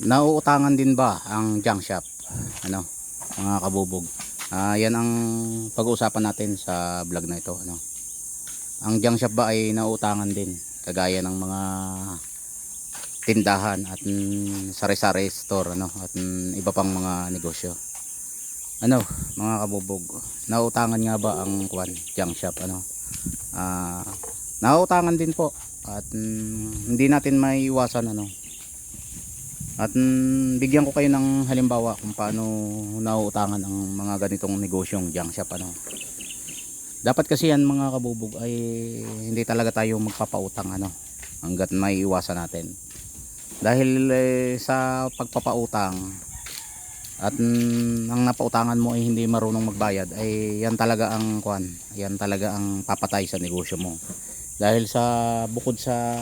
Nauutangan din ba ang junk shop? Ano, mga kabubog. Ah, yan ang pag-uusapan natin sa vlog na ito, ano. Ang junk shop ba ay nauutangan din kagaya ng mga tindahan at sari-sari store ano at iba pang mga negosyo. Ano, mga kabubog, nauutangan nga ba ang kwan junk shop ano? Ah, nauutangan din po at mm, hindi natin maiiwasan ano at mm, bigyan ko kayo ng halimbawa kung paano nauutangan ang mga ganitong negosyong junk shop ano. Dapat kasi yan mga kabubog ay hindi talaga tayo magpapautang ano hanggat may iwasan natin. Dahil eh, sa pagpapautang at mm, ang napautangan mo ay hindi marunong magbayad ay yan talaga ang kwan, yan talaga ang papatay sa negosyo mo. Dahil sa bukod sa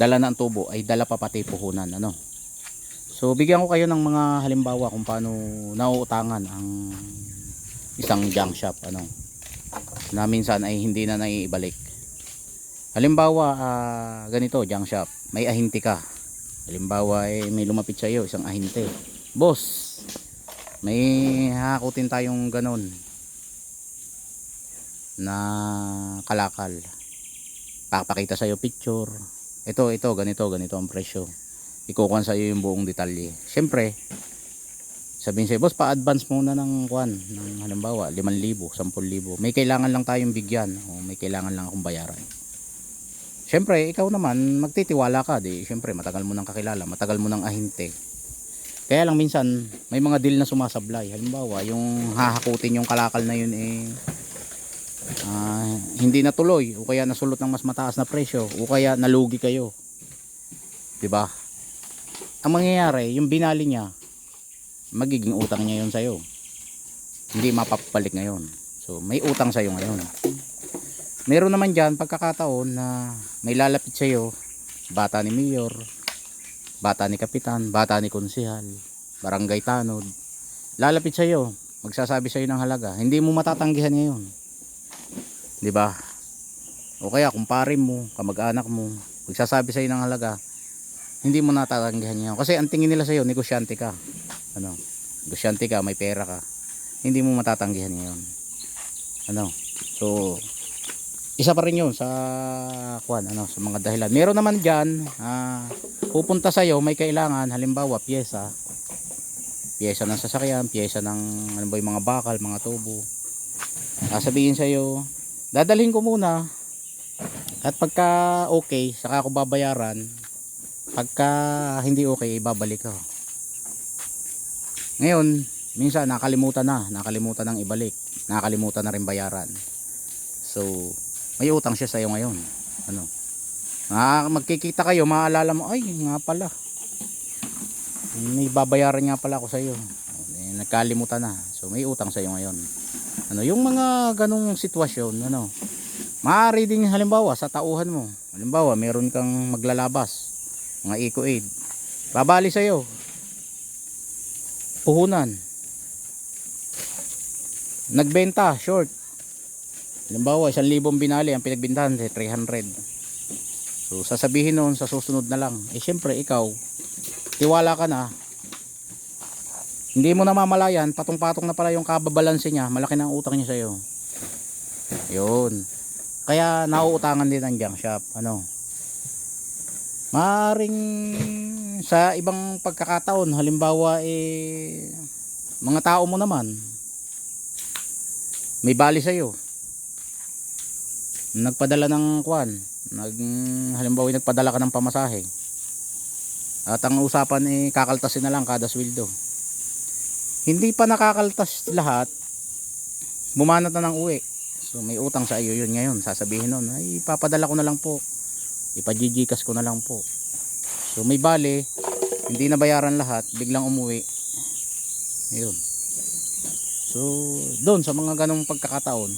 dala ng tubo ay dala pa pati puhunan ano? So bigyan ko kayo ng mga halimbawa kung paano nauutangan ang isang junk shop ano? Na minsan ay hindi na naiibalik. Halimbawa ah, ganito junk shop may ahinti ka. Halimbawa eh, may lumapit sa iyo isang ahinte. Boss may hakutin tayong ganon na kalakal. Papakita sa iyo picture ito ito ganito ganito ang presyo. Ikukuhan sa iyo yung buong detalye. Syempre sabihin sa'yo boss pa-advance muna ng kwan ng halimbawa 5,000 10,000 may kailangan lang tayong bigyan o may kailangan lang akong bayaran. Syempre ikaw naman magtitiwala ka. Di syempre matagal mo nang kakilala matagal mo nang ahinte. Kaya lang minsan may mga deal na sumasablay. Halimbawa yung hahakutin yung kalakal na yun eh ah, hindi natuloy o kaya nasulot ng mas mataas na presyo o kaya nalugi kayo. 'di ba ang mangyayari yung binali niya magiging utang niya yun sa'yo. Hindi mapapalik ngayon. So may utang sa'yo ngayon. Meron naman dyan pagkakataon na may lalapit sa'yo bata ni mayor bata ni kapitan bata ni konsihal barangay tanod. Lalapit sa'yo magsasabi sa'yo ng halaga. Hindi mo matatanggihan ngayon Di ba? O kaya kung pare mo, kamag-anak mo, magsasabi sa ng halaga, hindi mo natatanggihan niya. Kasi ang tingin nila sa iyo, negosyante ka. Ano? Negosyante ka, may pera ka. Hindi mo matatanggihan 'yon. Ano? So isa pa rin 'yun sa kwan ano sa mga dahilan. Meron naman diyan, ah, pupunta sa iyo may kailangan halimbawa piyesa. Piyesa ng sasakyan, piyesa ng ano ba yung mga bakal, mga tubo. Sasabihin sa iyo, dadalhin ko muna. At pagka okay saka ako babayaran pagka hindi okay ibabalik ko. Ngayon minsan nakalimutan na nakalimutan ng ibalik nakalimutan na rin bayaran. So may utang siya sa iyo ngayon. Ano? Magkikita kayo maalala mo ay nga pala. May babayaran nga pala ako sa iyo eh, nagkalimutan na. So may utang sa ngayon ano yung mga ganong sitwasyon ano maaari din halimbawa sa tauhan mo. Halimbawa meron kang maglalabas mga eco aid. Babali sa iyo puhunan. Nagbenta short. Halimbawa isang libong binali ang pinagbintahan 300 so sasabihin noon sa susunod na lang eh syempre ikaw tiwala ka na hindi mo namamalayan patong-patong na pala yung kababalanse niya. Malaki na ang utang niya sa iyo yun. Kaya nauutangan din ang junk shop. Ano? Maaring sa ibang pagkakataon halimbawa eh mga tao mo naman may bali sa iyo nagpadala ng kwan. Nag halimbawa nagpadala ka ng pamasahe. At ang usapan eh kakaltasin na lang kada sweldo hindi pa nakakaltas lahat. Bumanat na ng uwi. So may utang sa iyo yun ngayon. Sasabihin nun ay papadala ko na lang po. Ipajijikas ko na lang po. So may bale hindi na bayaran lahat biglang umuwi. Yun so doon sa mga ganong pagkakataon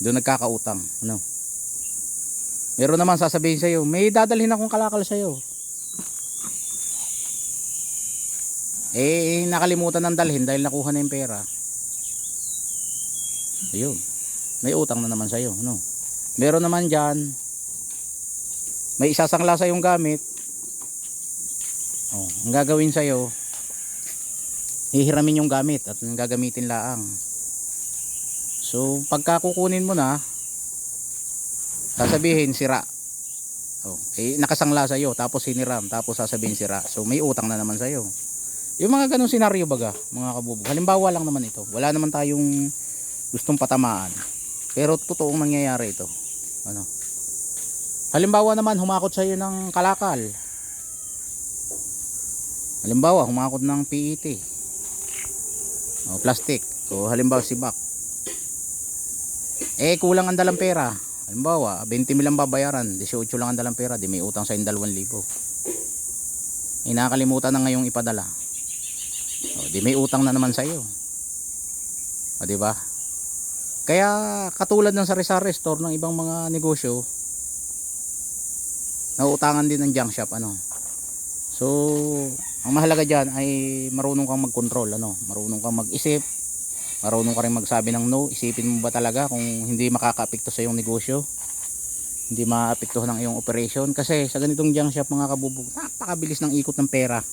doon nagkakautang ano? Meron naman sasabihin sa iyo may dadalhin akong kalakal sa iyo eh nakalimutan ng dalhin dahil nakuha na yung pera ayun may utang na naman sa'yo no? meron naman dyan may isasangla sa yung gamit Oh, ang gagawin sa'yo, hihiramin yung gamit at gagamitin laang. So, pagka kukunin mo na, sasabihin sira. Oh, eh, nakasangla sa'yo, tapos hiniram, tapos sasabihin sira. So, may utang na naman sa'yo. Yung mga ganong senaryo baga, mga kabubog. Halimbawa lang naman ito. Wala naman tayong gustong patamaan. Pero totoong nangyayari ito. Ano? Halimbawa naman, humakot sa'yo ng kalakal. Halimbawa, humakot ng PET. O, plastic. O, halimbawa, sibak. Eh, kulang ang dalang pera. Halimbawa, 20 mil ang babayaran. 18 lang ang dalang pera. Di may utang sa 2,000. Eh, nakakalimutan na ngayong ipadala. Di may utang na naman sa'yo. O, di ba? Kaya, katulad ng sari-sari store ng ibang mga negosyo, nauutangan din ng junk shop, ano. So, ang mahalaga dyan ay marunong kang mag-control, ano. Marunong kang mag-isip, marunong ka rin magsabi ng no. Isipin mo ba talaga kung hindi makaka-apekto sa iyong negosyo? Hindi maapektuhan ng iyong operation. Kasi sa ganitong junk shop mga kabubog, napakabilis ng ikot ng pera.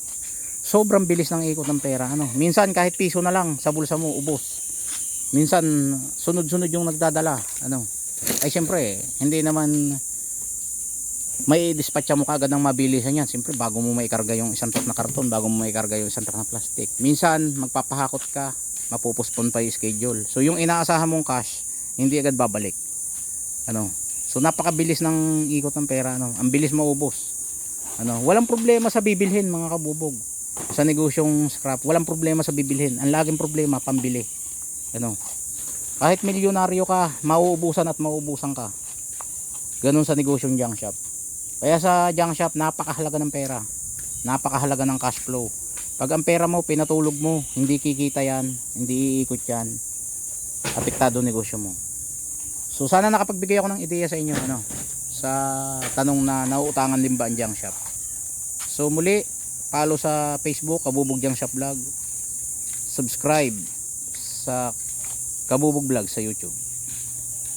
Sobrang bilis ng ikot ng pera. Ano? Minsan kahit piso na lang sa bulsa mo, ubos. Minsan sunod-sunod yung nagdadala. Ano? Ay siyempre, hindi naman may dispatcha mo kagad ng mabilisan yan. Siyempre, bago mo maikarga yung isang truck na karton, bago mo maikarga yung isang truck na plastic. Minsan, magpapahakot ka, mapupuspon pa yung schedule. So, yung inaasahan mong cash, hindi agad babalik. Ano? So, napakabilis ng ikot ng pera. Ano? Ang bilis maubos. Ano? Walang problema sa bibilhin, mga kabubog. Sa negosyong scrap, walang problema sa bibilhin. Ang laging problema, pambili. Ano? Kahit milyonaryo ka, mauubusan at mauubusan ka. Ganun sa negosyong junk shop. Kaya sa junk shop, napakahalaga ng pera. Napakahalaga ng cash flow. Pag ang pera mo, pinatulog mo, hindi kikita yan, hindi iikot yan, apektado negosyo mo. So sana nakapagbigay ako ng ideya sa inyo, ano, sa tanong na nauutangan din ba ang junk shop. So muli, follow sa Facebook, Kabubog Junk Shop Vlog. Subscribe sa Kabubog Vlog sa YouTube.